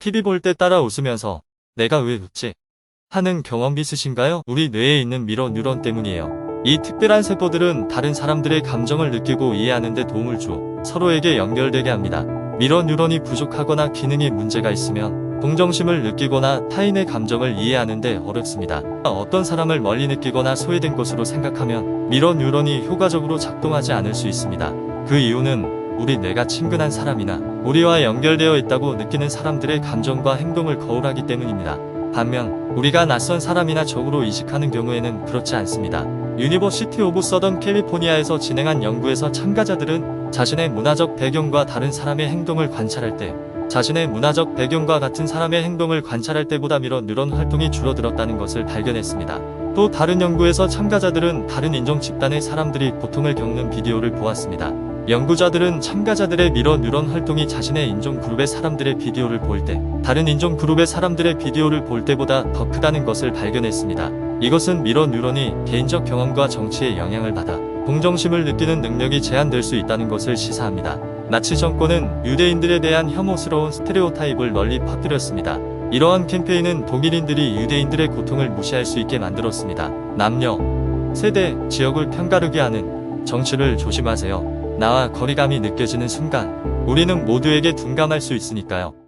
TV 볼 때 따라 웃으면서 내가 왜 웃지? 하는 경험 있으신가요? 우리 뇌에 있는 미러 뉴런 때문이에요. 이 특별한 세포들은 다른 사람들의 감정을 느끼고 이해하는 데 도움을 주어 서로에게 연결되게 합니다. 미러 뉴런이 부족하거나 기능에 문제가 있으면 동정심을 느끼거나 타인의 감정을 이해하는 데 어렵습니다. 어떤 사람을 멀리 느끼거나 소외된 것으로 생각하면 미러 뉴런이 효과적으로 작동하지 않을 수 있습니다. 그 이유는 우리 뇌가 친근한 사람이나 우리와 연결되어 있다고 느끼는 사람들의 감정과 행동을 거울하기 때문입니다. 반면 우리가 낯선 사람이나 적으로 이식하는 경우에는 그렇지 않습니다. 유니버시티 오브 서던 캘리포니아에서 진행한 연구에서 참가자들은 자신의 문화적 배경과 다른 사람의 행동을 관찰할 때 자신의 문화적 배경과 같은 사람의 행동을 관찰할 때보다 미러 뉴런 활동이 줄어들었다는 것을 발견했습니다. 또 다른 연구에서 참가자들은 다른 인종 집단의 사람들이 고통을 겪는 비디오를 보았습니다. 연구자들은 참가자들의 미러 뉴런 활동이 자신의 인종 그룹의 사람들의 비디오를 볼 때 다른 인종 그룹의 사람들의 비디오를 볼 때보다 더 크다는 것을 발견했습니다. 이것은 미러 뉴런이 개인적 경험과 정치에 영향을 받아 동정심을 느끼는 능력이 제한될 수 있다는 것을 시사합니다. 나치 정권은 유대인들에 대한 혐오스러운 스테레오타입을 널리 퍼뜨렸습니다. 이러한 캠페인은 독일인들이 유대인들의 고통을 무시할 수 있게 만들었습니다. 남녀, 세대, 지역을 편가르게 하는 정치를 조심하세요. 나와 거리감이 느껴지는 순간 우리는 모두에게 둔감할 수 있으니까요.